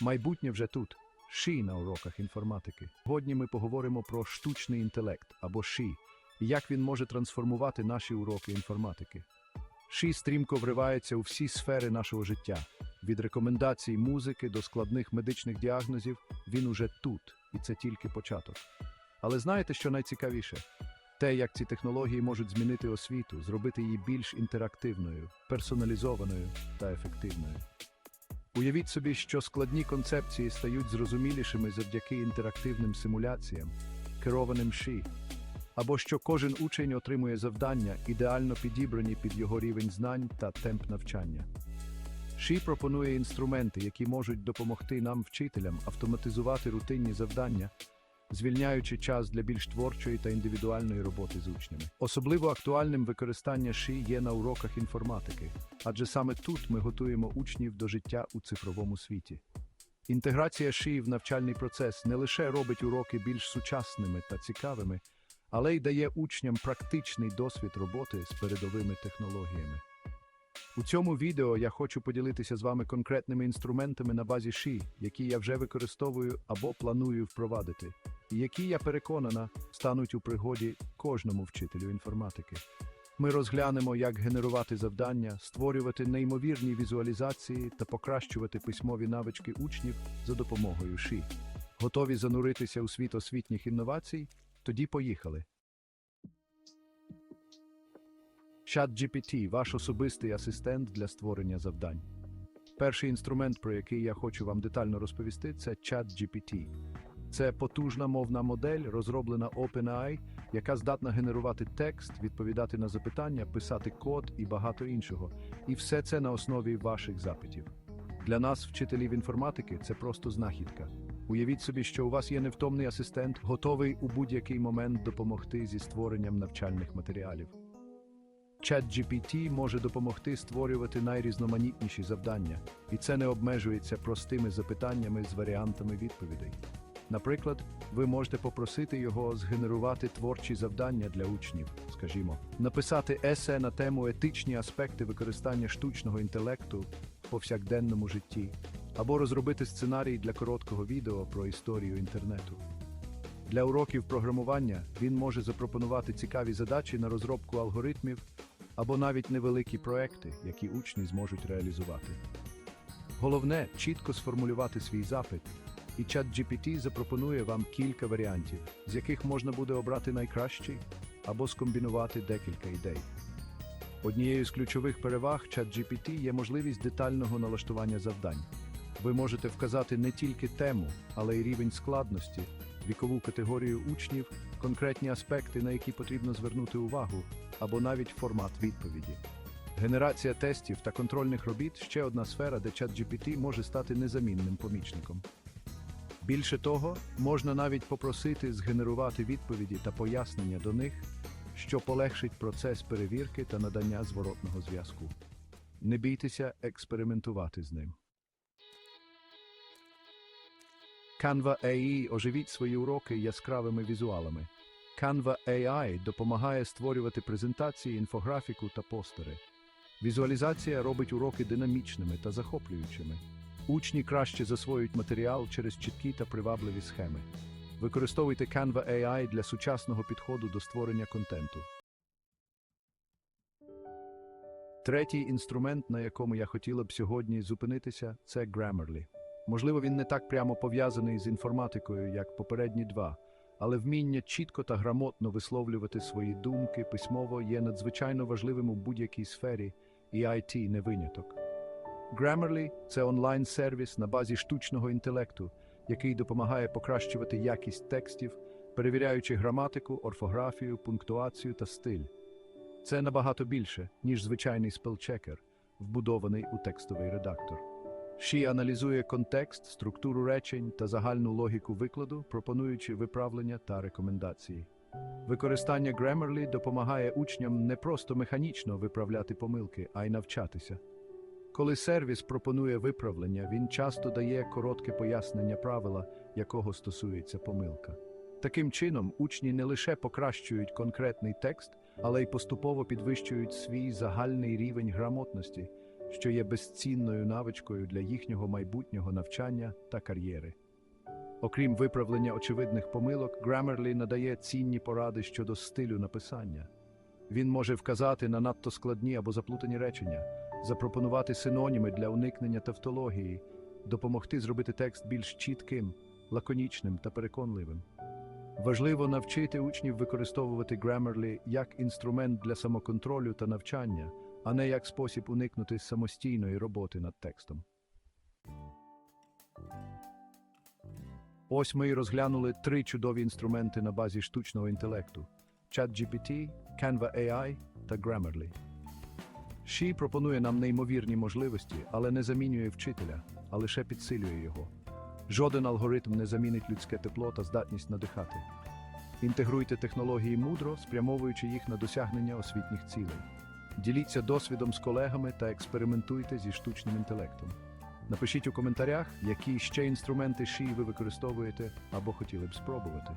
Майбутнє вже тут. ШІ на уроках інформатики. Сьогодні ми поговоримо про штучний інтелект або ШІ, і як він може трансформувати наші уроки інформатики. ШІ стрімко вривається у всі сфери нашого життя. Від рекомендацій музики до складних медичних діагнозів він уже тут, і це тільки початок. Але знаєте, що найцікавіше? Те, як ці технології можуть змінити освіту, зробити її більш інтерактивною, персоналізованою та ефективною. Уявіть собі, що складні концепції стають зрозумілішими завдяки інтерактивним симуляціям, керованим ШІ, або що кожен учень отримує завдання, ідеально підібрані під його рівень знань та темп навчання. ШІ пропонує інструменти, які можуть допомогти нам, вчителям, автоматизувати рутинні завдання, звільняючи час для більш творчої та індивідуальної роботи з учнями. Особливо актуальним використання ШІ є на уроках інформатики, адже саме тут ми готуємо учнів до життя у цифровому світі. Інтеграція ШІ в навчальний процес не лише робить уроки більш сучасними та цікавими, але й дає учням практичний досвід роботи з передовими технологіями. У цьому відео я хочу поділитися з вами конкретними інструментами на базі ШІ, які я вже використовую або планую впровадити, які, я переконана, стануть у пригоді кожному вчителю інформатики. Ми розглянемо, як генерувати завдання, створювати неймовірні візуалізації та покращувати письмові навички учнів за допомогою ШІ. Готові зануритися у світ освітніх інновацій? Тоді поїхали. ChatGPT – ваш особистий асистент для створення завдань. Перший інструмент, про який я хочу вам детально розповісти, це ChatGPT. Це потужна мовна модель, розроблена OpenAI, яка здатна генерувати текст, відповідати на запитання, писати код і багато іншого. І все це на основі ваших запитів. Для нас, вчителів інформатики, це просто знахідка. Уявіть собі, що у вас є невтомний асистент, готовий у будь-який момент допомогти зі створенням навчальних матеріалів. ChatGPT може допомогти створювати найрізноманітніші завдання, і це не обмежується простими запитаннями з варіантами відповідей. Наприклад, ви можете попросити його згенерувати творчі завдання для учнів, скажімо, написати есе на тему етичні аспекти використання штучного інтелекту в повсякденному житті, або розробити сценарій для короткого відео про історію інтернету. Для уроків програмування він може запропонувати цікаві задачі на розробку алгоритмів або навіть невеликі проекти, які учні зможуть реалізувати. Головне чітко сформулювати свій запит, і ChatGPT запропонує вам кілька варіантів, з яких можна буде обрати найкращий або скомбінувати декілька ідей. Однією з ключових переваг ChatGPT є можливість детального налаштування завдань. Ви можете вказати не тільки тему, але й рівень складності, вікову категорію учнів, конкретні аспекти, на які потрібно звернути увагу, або навіть формат відповіді. Генерація тестів та контрольних робіт ще одна сфера, де ChatGPT може стати незамінним помічником. Більше того, можна навіть попросити згенерувати відповіді та пояснення до них, що полегшить процес перевірки та надання зворотного зв'язку. Не бійтеся експериментувати з ним. Canva AI оживіть свої уроки яскравими візуалами. Canva AI допомагає створювати презентації, інфографіку та постери. Візуалізація робить уроки динамічними та захоплюючими. Учні краще засвоюють матеріал через чіткі та привабливі схеми. Використовуйте Canva AI для сучасного підходу до створення контенту. Третій інструмент, на якому я хотіла б сьогодні зупинитися, це Grammarly. Можливо, він не так прямо пов'язаний з інформатикою, як попередні два, але вміння чітко та грамотно висловлювати свої думки письмово є надзвичайно важливим у будь-якій сфері, і IT не виняток. Grammarly – це онлайн-сервіс на базі штучного інтелекту, який допомагає покращувати якість текстів, перевіряючи граматику, орфографію, пунктуацію та стиль. Це набагато більше, ніж звичайний спелчекер, вбудований у текстовий редактор. Ші аналізує контекст, структуру речень та загальну логіку викладу, пропонуючи виправлення та рекомендації. Використання Grammarly допомагає учням не просто механічно виправляти помилки, а й навчатися. Коли сервіс пропонує виправлення, він часто дає коротке пояснення правила, якого стосується помилка. Таким чином, учні не лише покращують конкретний текст, але й поступово підвищують свій загальний рівень грамотності, що є безцінною навичкою для їхнього майбутнього навчання та кар'єри. Окрім виправлення очевидних помилок, Grammarly надає цінні поради щодо стилю написання. Він може вказати на надто складні або заплутані речення, запропонувати синоніми для уникнення тавтології, допомогти зробити текст більш чітким, лаконічним та переконливим. Важливо навчити учнів використовувати Grammarly як інструмент для самоконтролю та навчання, а не як спосіб уникнути самостійної роботи над текстом. Ось ми й розглянули три чудові інструменти на базі штучного інтелекту: ChatGPT, Canva AI та Grammarly. Ші пропонує нам неймовірні можливості, але не замінює вчителя, а лише підсилює його. Жоден алгоритм не замінить людське тепло та здатність надихати. Інтегруйте технології мудро, спрямовуючи їх на досягнення освітніх цілей. Діліться досвідом з колегами та експериментуйте зі штучним інтелектом. Напишіть у коментарях, які ще інструменти ші ви використовуєте або хотіли б спробувати.